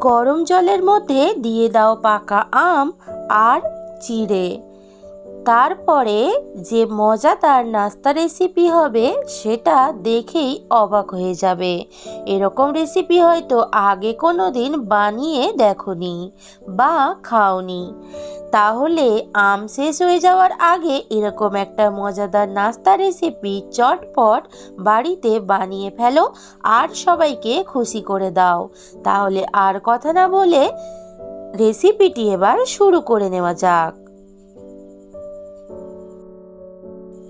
গরম জলের মধ্যে দিয়ে দাও পাকা আম আর চিড়ে। তারপরে যে মজাদার নাস্তা রেসিপি হবে, সেটা দেখেই অবাক হয়ে যাবে। এরকম রেসিপি হয়তো আগে কোনো দিন বানিয়ে দেখনি বা খাওনি। তাহলে আম শেষ হয়ে যাওয়ার আগে এরকম একটা মজাদার নাস্তা রেসিপি চটপট বাড়িতে বানিয়ে ফেলো আর সবাইকে খুশি করে দাও। তাহলে আর কথা না বলে রেসিপিটি এবার শুরু করে নেওয়া যাক।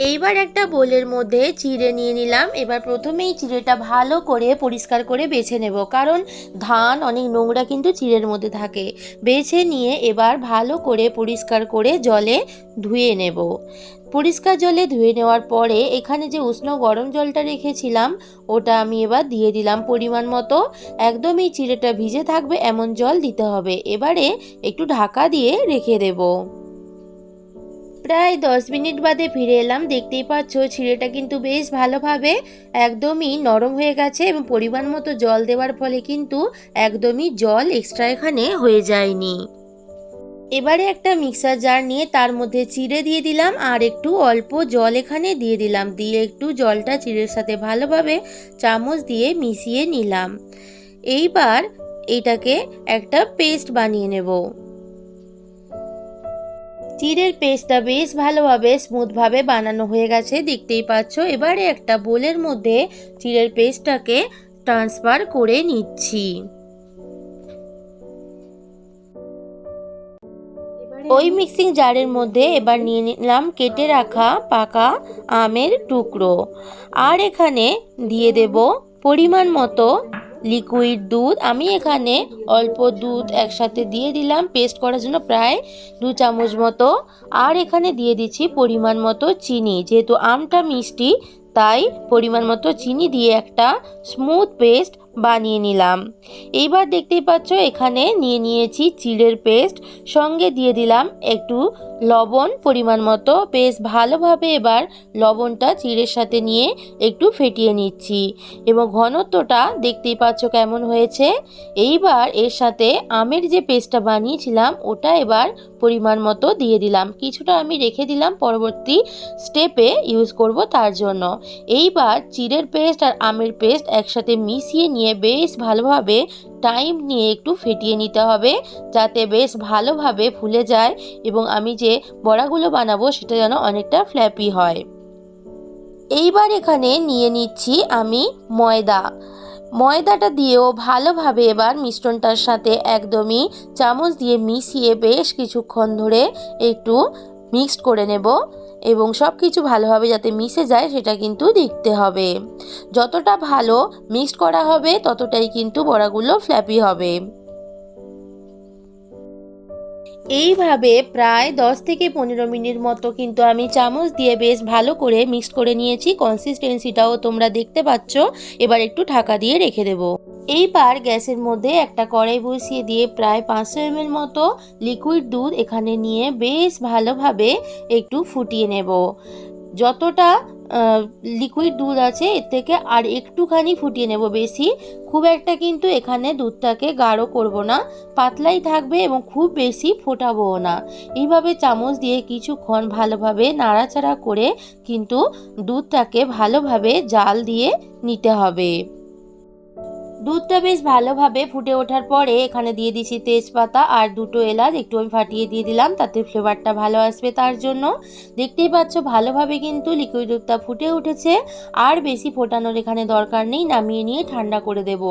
এইবার একটা বোলের মধ্যে চিড়ে নিয়ে নিলাম। এবার প্রথমেই চিড়েটা ভালো করে পরিষ্কার করে বেছে নেব। কারণ ধান, অনেক নোংরা কিন্তু চিড়ের মধ্যে থাকে। বেছে নিয়ে এবার ভালো করে পরিষ্কার করে জলে ধুয়ে নেব। পরিষ্কার জলে ধুয়ে নেওয়ার পরে এখানে যে উষ্ণ গরম জলটা রেখেছিলাম, ওটা আমি এবার দিয়ে দিলাম পরিমাণ মতো। একদমই চিড়েটা ভিজে থাকবে, এমন জল দিতে হবে। এবারে একটু ঢাকা দিয়ে রেখে দেবো। প্রায় দশ মিনিট বাদে ফিরে এলাম। দেখতেই পাচ্ছ, ছিঁড়েটা কিন্তু বেশ ভালোভাবে একদমই নরম হয়ে গেছে এবং পরিমাণ মতো জল দেওয়ার ফলে কিন্তু একদমই জল এক্সট্রা এখানে হয়ে যায়নি। এবারে একটা মিক্সার জার নিয়ে তার মধ্যে চিড়ে দিয়ে দিলাম আর একটু অল্প জল এখানে দিয়ে দিলাম। দিয়ে একটু জলটা চিড়ের সাথে ভালোভাবে চামচ দিয়ে মিশিয়ে নিলাম। এইবার এটাকে একটা পেস্ট বানিয়ে নেব। চিড়ের পেস্টটা বেশ ভালোভাবে স্মুথভাবে বানানো হয়ে গেছে, দেখতেই পাচ্ছ। এবারে একটা বোলের মধ্যে চিড়ের পেস্টটাকে ট্রান্সফার করে নিচ্ছি। ওই মিক্সিং জারের মধ্যে এবার নিয়ে নিলাম কেটে রাখা পাকা আমের টুকরো। আর এখানে দিয়ে দেব পরিমাণ মতো লিকুইড দুধ। আমি এখানে অল্প দুধ একসাথে দিয়ে দিলাম। পেস্ট করার জন্য প্রায় দু চামচ মতো। আর এখানে দিয়ে দিচ্ছি পরিমাণ মতো চিনি। যেহেতু আমটা মিষ্টি, তাই পরিমাণ মতো চিনি দিয়ে একটা স্মুথ পেস্ট বানিয়ে নিলাম। এইবার দেখতেই পাচ্ছ, এখানে নিয়ে নিয়েছি চিড়ের পেস্ট সঙ্গে দিয়ে দিলাম একটু লবণ পরিমাণ মতো। বেশ ভালোভাবে এবার লবণটা চিড়ের সাথে নিয়ে একটু ফেটিয়ে নিচ্ছি। এবং ঘনত্বটা দেখতেই পাচ্ছ কেমন হয়েছে। এইবার এর সাথে আমের যে পেস্টটা বানিয়েছিলাম, ওটা এবার পরিমাণ মতো দিয়ে দিলাম। কিছুটা আমি রেখে দিলাম পরবর্তী স্টেপে ইউজ করব তার জন্য। এইবার চিড়ের পেস্ট আর আমের পেস্ট একসাথে মিশিয়ে নিয়ে বেশ ভালোভাবে টাইম নিয়ে একটু ফেটিয়ে নিতে হবে যাতে বেশ ভালোভাবে ফুলে যায় এবং আমি যে বড়াগুলো বানাবো সেটা যেন অনেকটা ফ্ল্যাপি হয়। এইবার এখানে নিয়ে নিচ্ছি আমি ময়দা। ময়দাটা দিয়েও ভালোভাবে এবার মিশ্রণটার সাথে একদমই চামচ দিয়ে মিশিয়ে বেশ কিছুক্ষণ ধরে একটু মিক্সড করে নেব। এবং সব কিছু ভালোভাবে যাতে মিশে যায় সেটা কিন্তু দেখতে হবে। যতটা ভালো মিক্সড করা হবে, ততটাই কিন্তু বড়াগুলো ফ্ল্যাপি হবে। এইভাবে প্রায় দশ থেকে পনেরো মিনিট মতো কিন্তু আমি চামচ দিয়ে বেশ ভালো করে মিক্সড করে নিয়েছি। কনসিস্টেন্সিটাও তোমরা দেখতে পাচ্ছ। এবার একটু ঢাকা দিয়ে রেখে দেবো। এইবার গ্যাসের মধ্যে একটা কড়াই বসিয়ে দিয়ে প্রায় পাঁচশো এমএল মতো লিকুইড দুধ এখানে নিয়ে বেশ ভালোভাবে একটু ফুটিয়ে নেব। যতটা লিকুইড দুধ আছে এর থেকে আর একটুখানি ফুটিয়ে নেব বেশি। খুব একটা কিন্তু এখানে দুধটাকে গাঢ় করব না, পাতলাই থাকবে এবং খুব বেশি ফোটাবও না। এইভাবে চামচ দিয়ে কিছুক্ষণ ভালোভাবে নাড়াচাড়া করে কিন্তু দুধটাকে ভালোভাবে জাল দিয়ে নিতে হবে। দুধটা বেশ ভালোভাবে ফুটে ওঠার পরে এখানে দিয়ে দিচ্ছি তেজপাতা আর দুটো এলাচ। একটু আমি ফাটিয়ে দিয়ে দিলাম, তাতে ফ্লেভারটা ভালো আসবে তার জন্য। দেখতেই পাচ্ছ ভালোভাবে কিন্তু লিকুইড দুধটা ফুটে উঠেছে। আর বেশি ফোটানোর এখানে দরকার নেই, নামিয়ে নিয়ে ঠান্ডা করে দেব।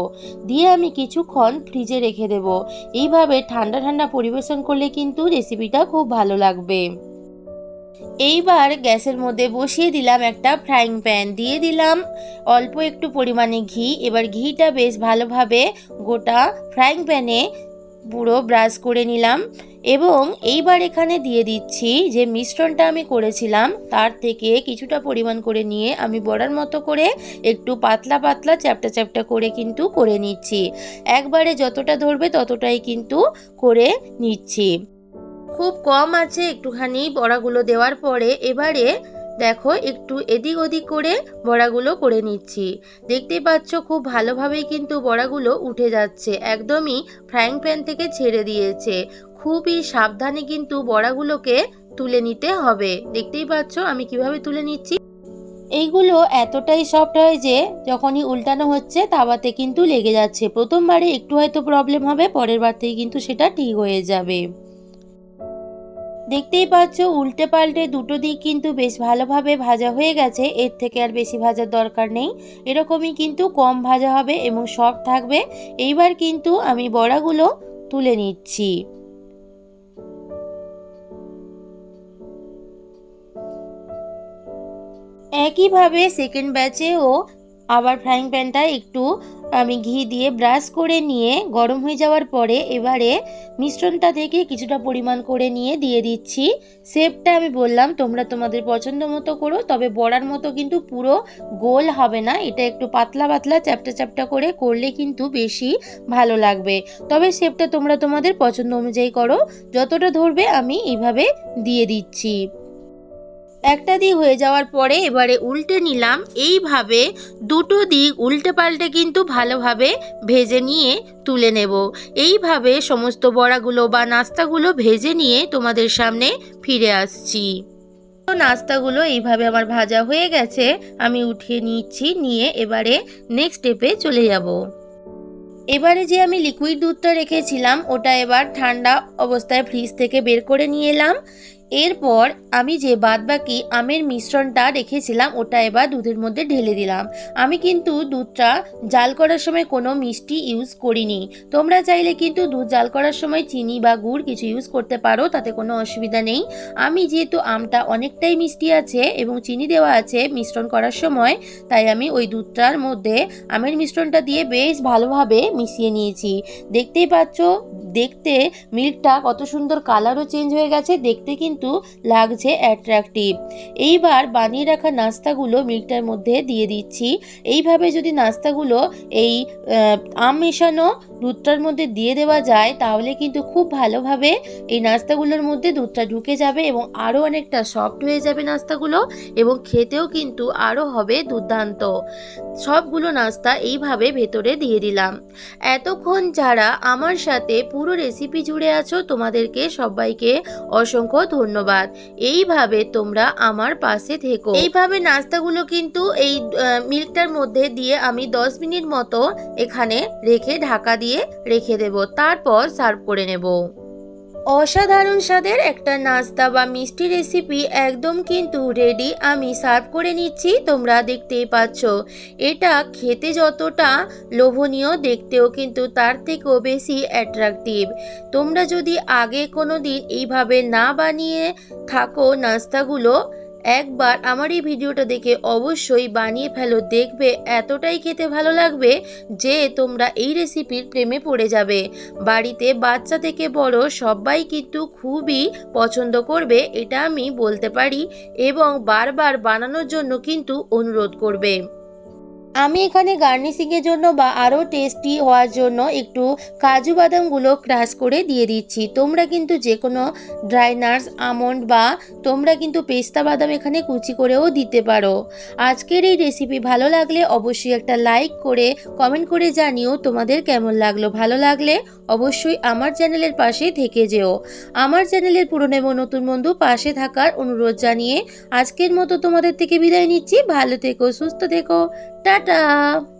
দিয়ে আমি কিছুক্ষণ ফ্রিজে রেখে দেব। এইভাবে ঠান্ডা ঠান্ডা পরিবেশন করলে কিন্তু রেসিপিটা খুব ভালো লাগবে। এইবার গ্যাসের মধ্যে বসিয়ে দিলাম একটা ফ্রাইং প্যান। দিয়ে দিলাম অল্প একটু পরিমাণে ঘি। এবার ঘিটা বেশ ভালোভাবে গোটা ফ্রাইং প্যানে পুরো ব্রাশ করে নিলাম। এবং এইবার এখানে দিয়ে দিচ্ছি যে মিশ্রণটা আমি করেছিলাম, তার থেকে কিছুটা পরিমাণ করে নিয়ে আমি বড়ার মতো করে একটু পাতলা পাতলা চ্যাপটা চ্যাপটা করে কিন্তু করে নিচ্ছি। একবারে যতটা ধরবে ততটাই কিন্তু করে নিচ্ছি। খুব কম আছে একটুখানি বড়াগুলো দেওয়ার পরে এবারে দেখো একটু এদিক ওদিক করে বড়াগুলো করে নিচ্ছি। দেখতেই পাচ্ছ খুব ভালোভাবেই কিন্তু বড়াগুলো উঠে যাচ্ছে। একদমই ফ্রাইং প্যান থেকে ছেড়ে দিয়েছে। খুবই সাবধানে কিন্তু বড়াগুলোকে তুলে নিতে হবে। দেখতেই পাচ্ছ আমি কীভাবে তুলে নিচ্ছি। এইগুলো এতটাই সফট হয় যে যখনই উল্টানো হচ্ছে তাওয়াতে কিন্তু লেগে যাচ্ছে। প্রথমবারে একটু হয়তো প্রবলেম হবে, পরের বার থেকে কিন্তু সেটা ঠিক হয়ে যাবে। দেখতেই পাচ্ছ উল্টে পাল্টে দুটো দিক কিন্তু বেশ ভালোভাবে ভাজা হয়ে গেছে। এর থেকে আর বেশি ভাজার দরকার নেই। এরকমই কিন্তু কম ভাজা হবে এবং সফট থাকবে। এইবার কিন্তু আমি বড়াগুলো তুলে নিচ্ছি। একইভাবে সেকেন্ড ব্যাচেও আবার ফ্রাইং প্যানটা একটু, আমি ঘি দিয়ে ব্রাশ করে নিয়ে গরম হয়ে যাওয়ার পরে এবারে মিশ্রণটা থেকে কিছুটা পরিমাণ করে নিয়ে দিয়ে দিচ্ছি। শেপটা আমি বললাম, তোমরা তোমাদের পছন্দ মতো করো, তবে বড়ার মতো কিন্তু পুরো গোল হবে না। এটা একটু পাতলা পাতলা চ্যাপটা চ্যাপটা করে করলে কিন্তু বেশি ভালো লাগবে। তবে শেপটা তোমরা তোমাদের পছন্দ অনুযায়ী করো, যতটা ধরবে আমি এইভাবে দিয়ে দিচ্ছি। একটা দিক হয়ে যাওয়ার পরে এবারে উল্টে নিলাম। এইভাবে দুটো দিক উল্টে পাল্টে কিন্তু ভালোভাবে ভেজে নিয়ে তুলে নেব। এইভাবে সমস্ত বড়াগুলো বা নাস্তাগুলো ভেজে নিয়ে তোমাদের সামনে ফিরে আসছি। নাস্তাগুলো এইভাবে আমার ভাজা হয়ে গেছে। আমি উঠিয়ে নিচ্ছি, নিয়ে এবারে নেক্সট স্টেপে চলে যাব। এবারে যে আমি লিকুইড দুধটা রেখেছিলাম, ওটা এবার ঠান্ডা অবস্থায় ফ্রিজ থেকে বের করে নিয়ে এলাম। এরপর আমি যে বাদবাকি আমের মিশ্রণটা রেখেছিলাম, ওটা এবার দুধের মধ্যে ঢেলে দিলাম। আমি কিন্তু দুধটা জাল করার সময় কোনো মিষ্টি ইউজ করিনি। তোমরা চাইলে কিন্তু দুধ জাল করার সময় চিনি বা গুড় কিছু ইউজ করতে পারো, তাতে কোনো অসুবিধা নেই। আমি যেহেতু আমটা অনেকটাই মিষ্টি আছে এবং চিনি দেওয়া আছে মিশ্রণ করার সময়, তাই আমি ওই দুধটার মধ্যে আমের মিশ্রণটা দিয়ে বেশ ভালোভাবে মিশিয়ে নিয়েছি। দেখতেই পাচ্ছ, দেখতে মিল্কটা কত সুন্দর কালারও চেঞ্জ হয়ে গেছে, দেখতে কিন্তু লাগছে অ্যাট্রাকটিভ এইবার বানিয়ে রাখা নাস্তাগুলো মিল্কটার মধ্যে দিয়ে দিচ্ছি। এইভাবে যদি নাস্তাগুলো এই আম মেশানো দুধটার মধ্যে দিয়ে দেওয়া যায়, তাহলে কিন্তু খুব ভালোভাবে এই নাস্তাগুলোর মধ্যে দুধটা ঢুকে যাবে এবং আরও অনেকটা সফট হয়ে যাবে নাস্তাগুলো এবং খেতেও কিন্তু আরও হবে দুর্দান্ত। সবগুলো নাস্তা এইভাবে ভেতরে দিয়ে দিলাম। এতক্ষণ যারা আমার সাথে পুরো রেসিপি জুড়ে আছো, তোমাদেরকে সবাইকে অসংখ্য ধন্যবাদ। এইভাবে তোমরা আমার পাশে থেকো। এইভাবে নাস্তাগুলো কিন্তু এই মিল্কটার মধ্যে দিয়ে আমি 10 মিনিট মতো এখানে রেখে ঢাকা দিয়ে রেখে দেব। তারপর সার্ভ করে নেব। অসাধারণ স্বাদের একটা নাস্তা বা মিষ্টি রেসিপি একদম কিন্তু রেডি আমি সার্ভ করে নিচ্ছি, তোমরা দেখতেই পাচ্ছ। এটা খেতে যতটা লোভনীয়, দেখতেও কিন্তু তার থেকেও বেশি অ্যাট্রাকটিভ তোমরা যদি আগে কোনো দিন এইভাবে না বানিয়ে থাকো নাস্তাগুলো একবার আমার এই ভিডিওটা দেখে অবশ্যই বানিয়ে ফেলো। দেখবে এতটাই খেতে ভালো লাগবে যে তোমরা এই রেসিপির প্রেমে পড়ে যাবে। বাড়িতে বাচ্চা থেকে বড় সবাই কিন্তু খুবই পছন্দ করবে, এটা আমি বলতে পারি এবং বারবার বানানোর জন্য কিন্তু অনুরোধ করবে। আমি এখানে গার্নিশিংয়ের জন্য বা আরও টেস্টি হওয়ার জন্য একটু কাজু বাদামগুলো ক্রাশ করে দিয়ে দিচ্ছি। তোমরা কিন্তু যে কোনো ড্রাই নাটস আমন্ড বা তোমরা কিন্তু পেস্তা বাদাম এখানে কুচি করেও দিতে পারো। আজকের এই রেসিপি ভালো লাগলে অবশ্যই একটা লাইক করে, কমেন্ট করে জানিও তোমাদের কেমন লাগল। ভালো লাগলে অবশ্যই আমার চ্যানেলের পাশে থেকে যেও। আমার চ্যানেলের পুরনো এবং নতুন বন্ধু পাশে থাকার অনুরোধ জানিয়ে আজকের মতো তোমাদের থেকে বিদায় নিচ্ছি। ভালো থেকো, সুস্থ থেকো। Tata.